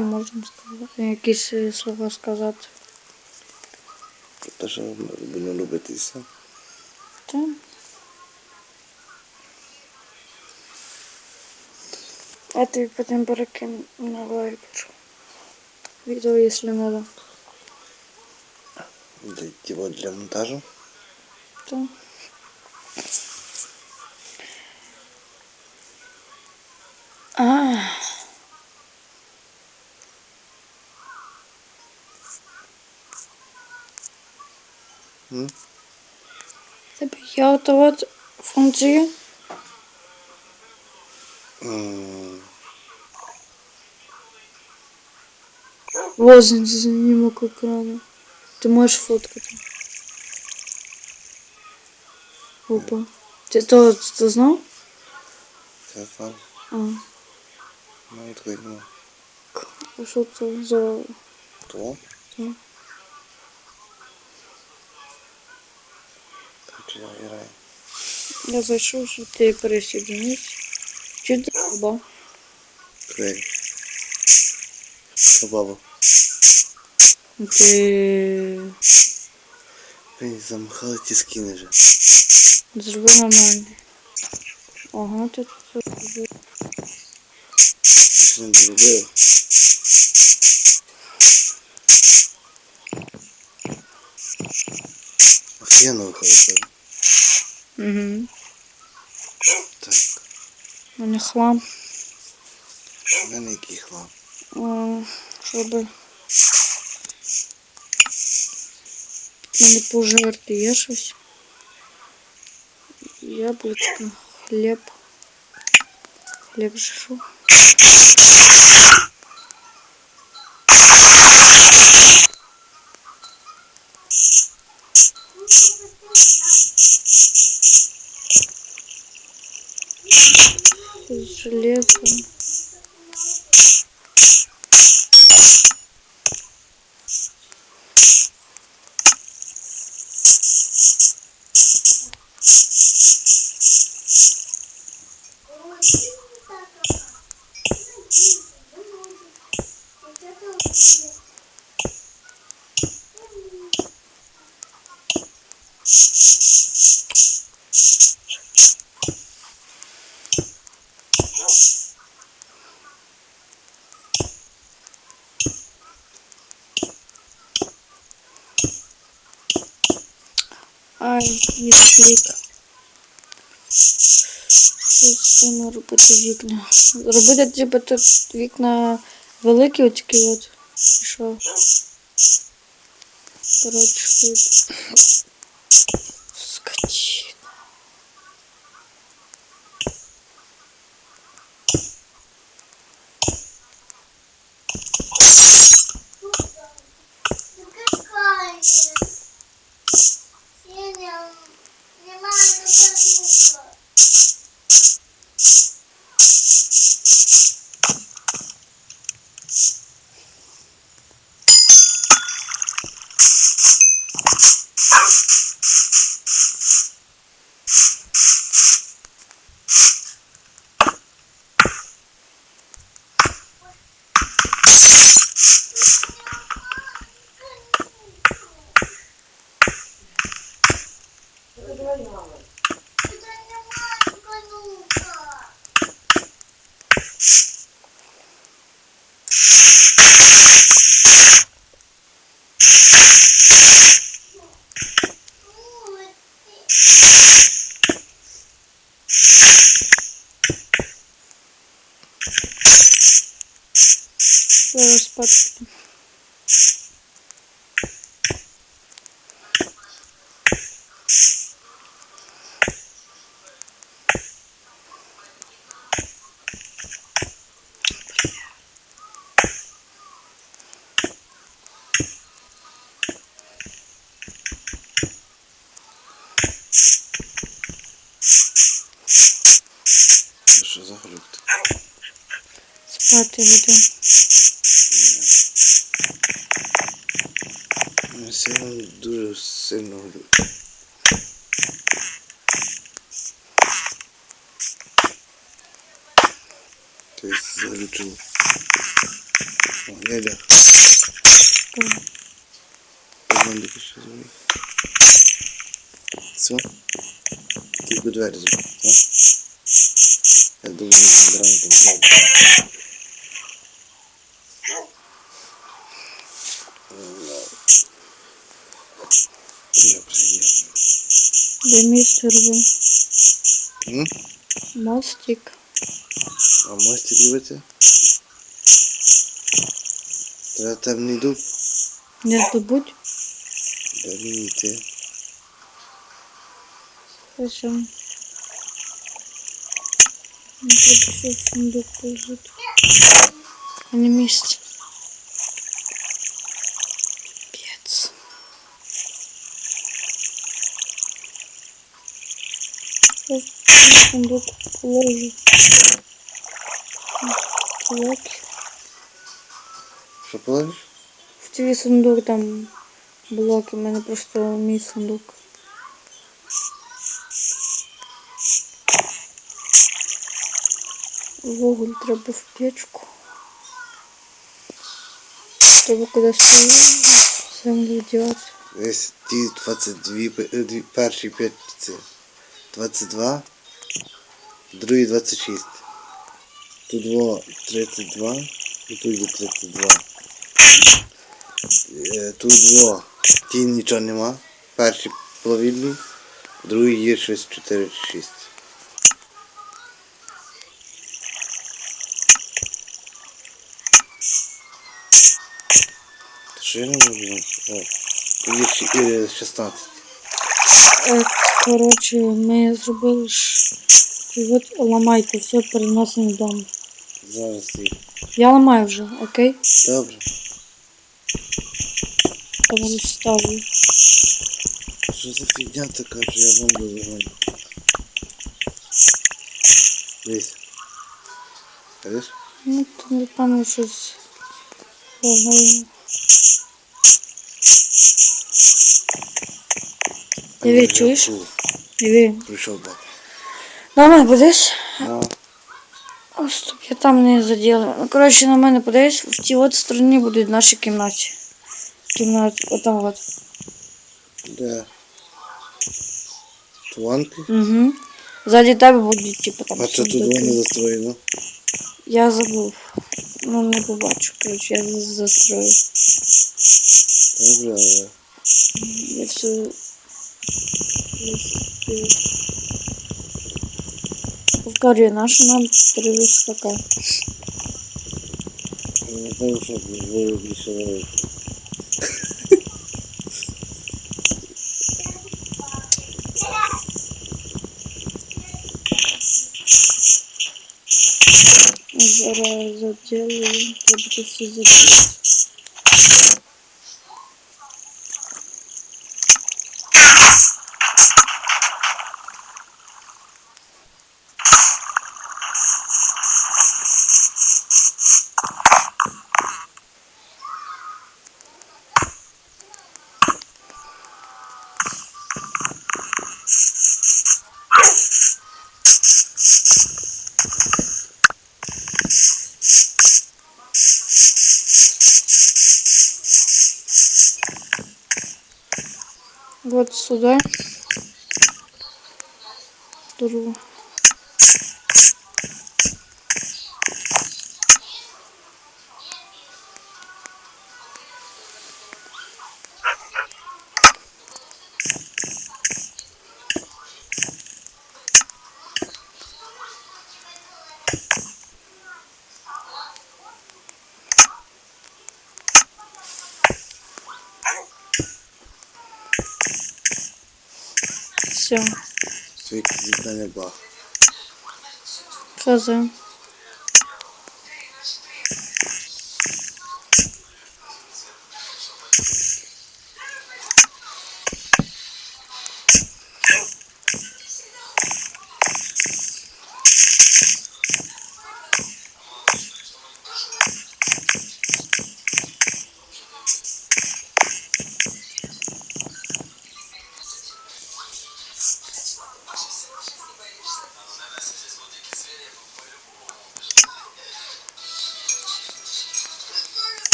можна сказати. Якісь е, слова сказати. Те, що будемо робити і все. Та. А ти потім перекину на лайпочку. Відео, якщо надо. Для, для монтажу. Та. М? Heb ik jou te wat van zeggen? Mm. Возница за ним экрана. Ты можешь фоткать. Опа. Ты то, ты знал? Я знал. А. Ну, это как ну. Что-то за... Кто? Кто? Так, чи я зайшов, що ти пересіденісь. Чи ти ба? Крей. Баба. Ти Блін, замахали ті скини вже. зроби нормально. Ага, ти тут зробив. Ще не доробив. Офігенно виходить, так? Угу. Так, У мене хлам. у мене який хлам. А, Щоб... У мене пожарти є щось. Яблучко, хліб. Хліб же Щось робити вікна. Робити типу тут вікна великі отакі от. Що? Коротше, от. скотина. Какая? Сеня, немає звука. Тут немає конука. Зараз спати. піду. Це що за глюк? такий? Спати йду. Ну, Сильно, дуже сильно глюк. Тобто заглючило. О. Геля. Так. Командики що зробив. Все? Тільки двері зробив, так? Я Де місце рве? М? Мостик. А мостик любите? Треба темний дуб. Не здобудь. Де мені йти? Хорошо. Не треба щось в сундук положити. А не місце. Сундук положу. Блоки. Що положиш? В твій сундук там блоки, в мене просто мій сундук. Вуголь треба в печку. Треба кудись землю дівати. Ось ті 22 пе- е, дві- перші 5 це 22, другі 26. Тут два 32 і тут є 32. Е, Тут два. Ті нічого нема. Перші плавільні, другий є щось 4 чи 6. Що я не можу? О, тут є е, 16. Е, Коротше, ми зробили. І от ламайте, все переносимо вдома. Зараз їх. Я ламаю вже, окей? Добре. Тому ставлю. Що за фігня така, що я вам дозвоню? Дивись. Видиш? Ну, то напевно щось лагає. Диви, чуєш? Диви. Прийшов бак. На мене подивись. Ну, О, стоп, я там не заділа. Ну, коротше, на мене подивись, в тій от стороні будуть наші кімнаті. Кімнат, отам от. де? Туанки? Угу. Ззаді тебе будуть, типу, там. А це тут сундуки. вони застроєно. Я забув. Ну, не побачу, коротше, я за- застрою. Добре, але Я все... Повторюю, наш нам три висока. не знаю, що більше ловить. Зараз треба це все заділити. Вот сюда. Здорово. Все. Світ зіткнення бах. Хз.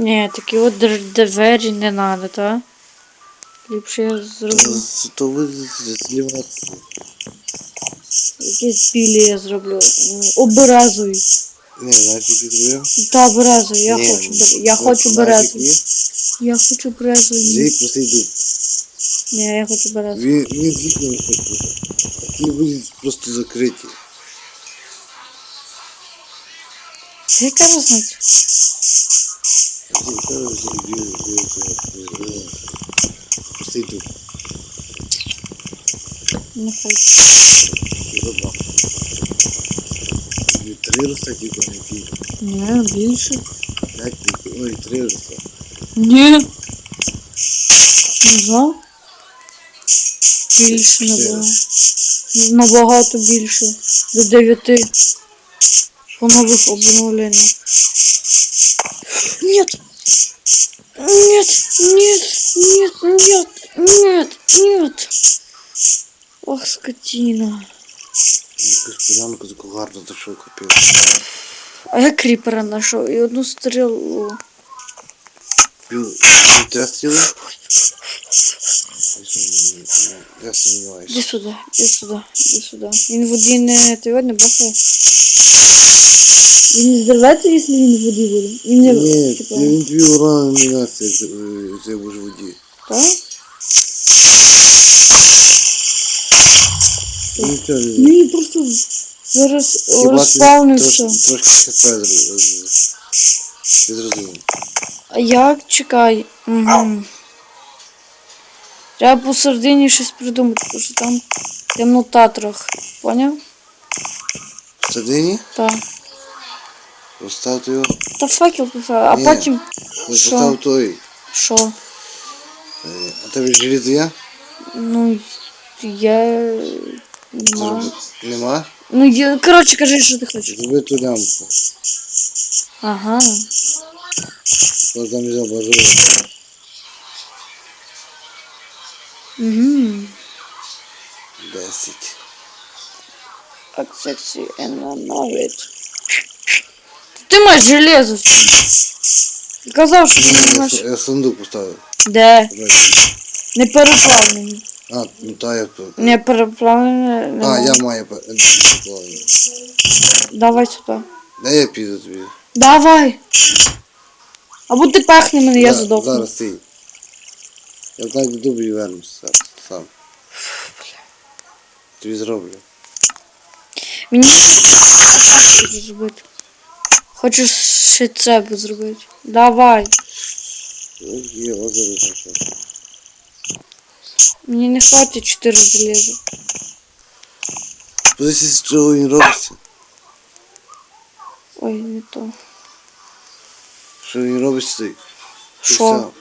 Ні, такі от двері не треба, так? Ліпше я зроблю. То буде зліватися. Якісь білі я зроблю. Ні, знаєш, які зробив? Та березові, я Ні, хочу бер- Я хочу знаєш, Я хочу березові. Злій простий дуб. Ні, я хочу березові. Він, він вікнами хоче. Ті будуть просто закриті. Яка різниця? Дуб. Не хочу. Два. Три ростуть вікон, які. Ні, більше. П'ять тільки. Ой, три ростуть. Ні. Не знав? Більше набагато. Набагато більше. До дев'яти. По нових обновленнях. Нет! Нет! Нет! Нет! Нет! Нет! Нет! Ох, скотина. Якусь полянку таку гарну знайшов купив. А я кріпера знайшов і одну стрілу. Стріли. Я сумніваюся. Іди сюди, іди сюди, іди сюди. Він в воді не тебе не бахає. Він не зірветься, якщо він в воді буде. Він не Ні, типа, він дві урани не дасть, як е, будеш в воді. так? Не Ну просто зараз ти розпавнився. трош- Трошки хп. Ти зрозумів. Як? Чекай. Угу. Треба посередині щось придумати, тому що там темнота трохи. Поняв? В? Так. Поставте його. Та факел поставив, а Ні. потім. Ой, Що? Постав той. Що? Е, А тебе желізо є? Ну, я. Нема. Нема? Ну, я... коротше, кажи, що ти хочеш. Зроби ту лямку. Ага. Взяв бажаю. Угу. Десять. Как sexy and I know it. Ти маєш железо. Казав, що ти не Я, маєш. я сундук поставив. Де? Не переплавлений. А, ну та я тут. Не переплавлений. А, я маю пе- е. Давай сюди. Дай я піду тобі. Давай. Або ти пахне мене, я За- задохну. Зараз ти. Я знайду дуб і вернуся сам. сам. Тобі зроблю. Мені хочу зробити. Хочу ще це зробити. Давай. Ось є озеро знайшов. Мені не хватить 4 железа. Подивися, з чого він робиться. Ой, не то. Що він робить з той? Що?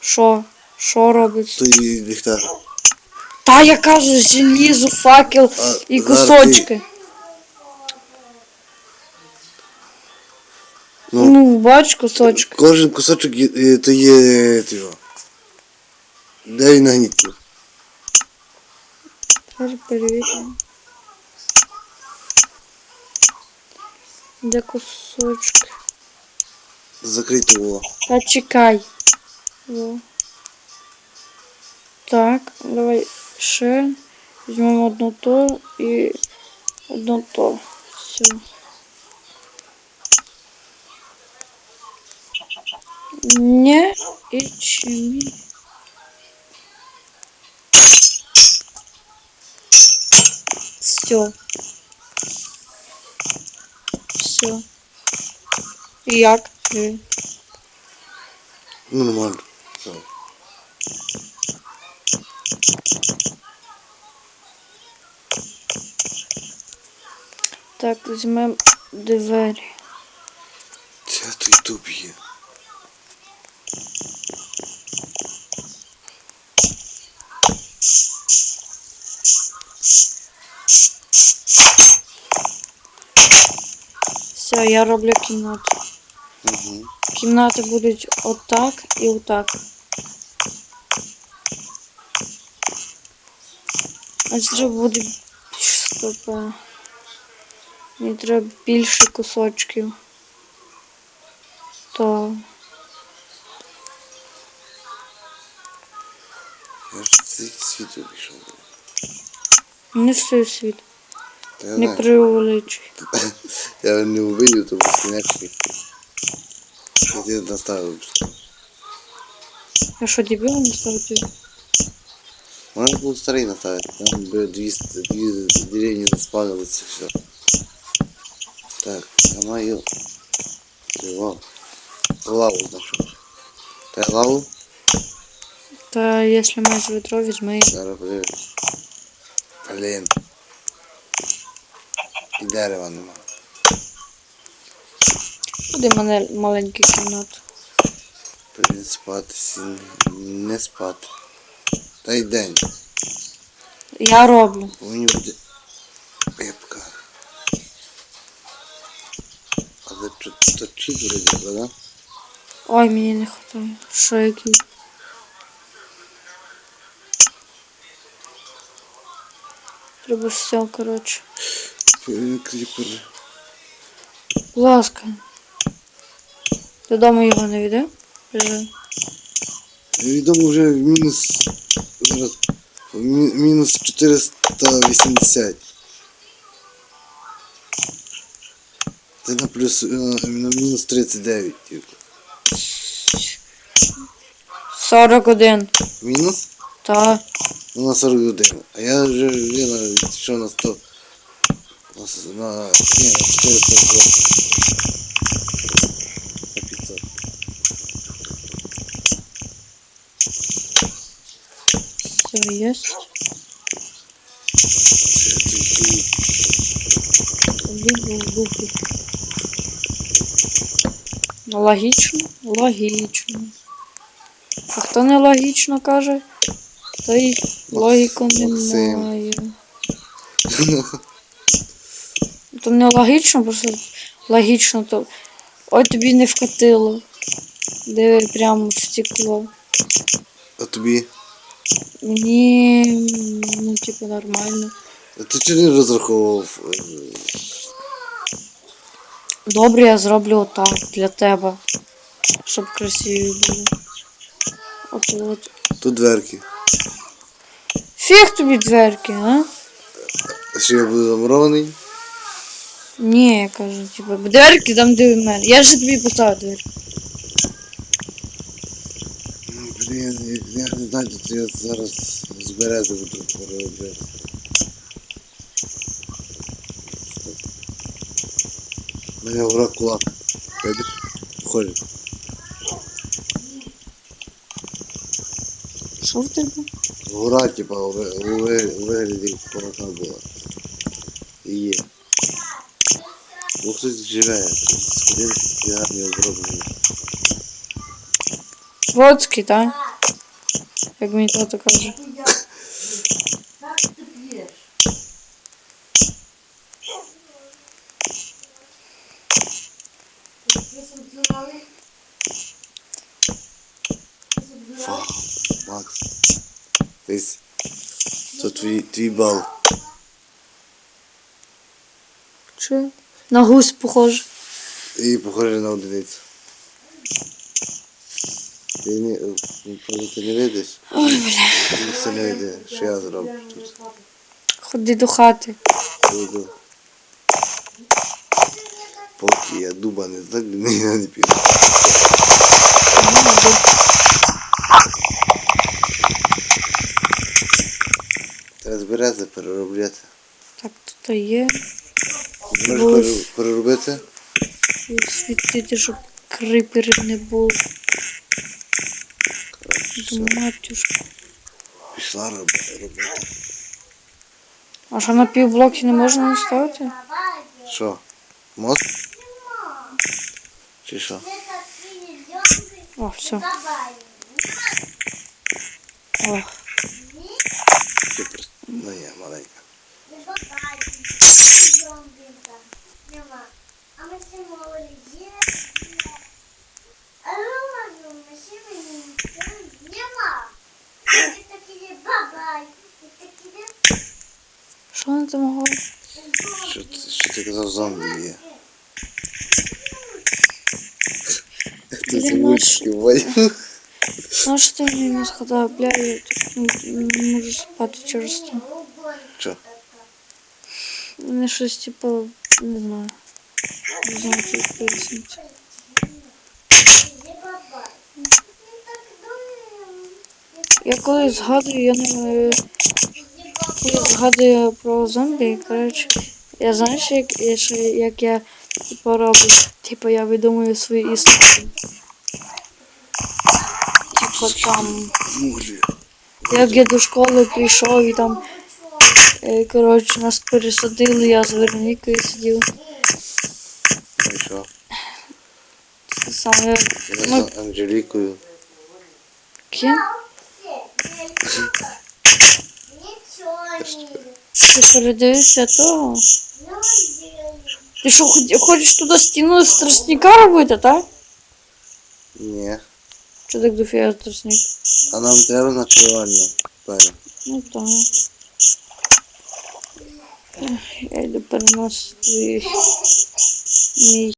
Що? Що робиться? Той ліхтар. Та я кажу, желізо, факел А, і зараз кусочки. Ну, Ну, бач кусочки. кожен кусочок є- е, то є того. Де він нагнітив? Зараз перевіримо. Де кусочки? Закрити його. Та чекай. О. Так, давай ще. Візьмемо одну то і одну то. Все. Не і чимі. Все. Все. І як? Ти? Ну, нормально. Все. Так, візьмемо двері. Це той дуб є. Все, я роблю кімнату. Угу. Кімнати будуть отак і отак. Отже буде стопа. Типу, мені треба більше кусочків. То. світу пішов. Не все світ. Не преувеличуй. Я не увидів, тому що не тебе доставив. А що, дебіл не ставити? Можна було старий наставити. Там би дві, дві деревні заспавнилися все. Так, я маю. Лаву. Лаву знайшов. Та я лаву? Та якщо маєш ведро, візьми. Зараз подивимось. Блін. І дерева нема. Мене маленький кімнат. Блін, спати, не спати. Та й день. Я роблю. Повинні буде пепка. Але тут то чіп вроді, да? Ой, мені не хватає. Що який? Треба все, коротше. П- Кріпер. Будь ласка. Додому його не віде? Вже. Відомо вже в мінус. Зараз. Мінус 480. Це на плюс. е, На мінус 39 тільки. 41. Мінус? Та. Ну, на 41. А я вже віно відійшов на 100. На, на, ні, на 440. На 500. Все есть. Дупі. Ну, Логічно? Логічно. А хто не логічно каже, той логіку немає. То не логічно, просто логічно, то ой тобі не вкатило. Диви прямо в стекло. А тобі? Мені, ну, типу, нормально. А ти чого не розраховував? Добре, я зроблю отак для тебе. Щоб красиві було. От от. Тут дверки. Фіг тобі дверки, а? А що я буду замурований? Ні, я кажу, типу, дверки там де в мене. Я ж тобі поставив дверки. Ну, я, я не знаю, тут я зараз з берези буду переробляти. У мене гора кулак. Видиш? Похоже. Що в тебе? Гора, типа, у, у, у вигляді кулака була. І є. Бо хтось живе. Сходив і гарні оброблені. Водський, так? Як мені тато каже. Фа, Макс. Десь. Це твій, твій бал. Чи? На гусь похоже. І похоже на одиницю. Ти ну, правда, ти не видиш? Ой, бля. Ти все не вийде, що я зроблю тут. Ходи до хати. Буду. Поки я дуба не знаю, не, не піду. Треба збиратися, переробляти. Так, тут є. Можеш пере- переробити? Світити, щоб криперів не було. Все, Матюшка. пішла робити. А що на півблоки не можна наставити? Що? Мост? Чи що? О, все. О, Ти просто... Ну є, маленька. А ми ще молоді. А Рома, ми ще мені нема. Ти такі є бабай. Ти такі є що вона там говорить? Що, що ти казав зомбі є? Ти ці вучки вводив. Ну що ти мені не згадав, бля, я тут не, можу спати через то. Що? Мене щось типу, не знаю. Не знаю, що пояснити. Я коли згадую, я не Где згадую про зомбі, коротше, я знаєш, як, як я типу роблю, типу я видумую свої історії. Типу там, як я до школи прийшов і там, е, коротше, нас пересадили, я з Веронікою сидів. Ну і що? Саме Я Ну. з Анжелікою. ким? Ничего не. Ти передивився того? Ну, Ти що, хоч- хочеш туди стіну з тростника робити, так? Ні. Чи так дофіга тростник? А нам треба начальна. Парень. Ну так. Ех, Я йду переносити мій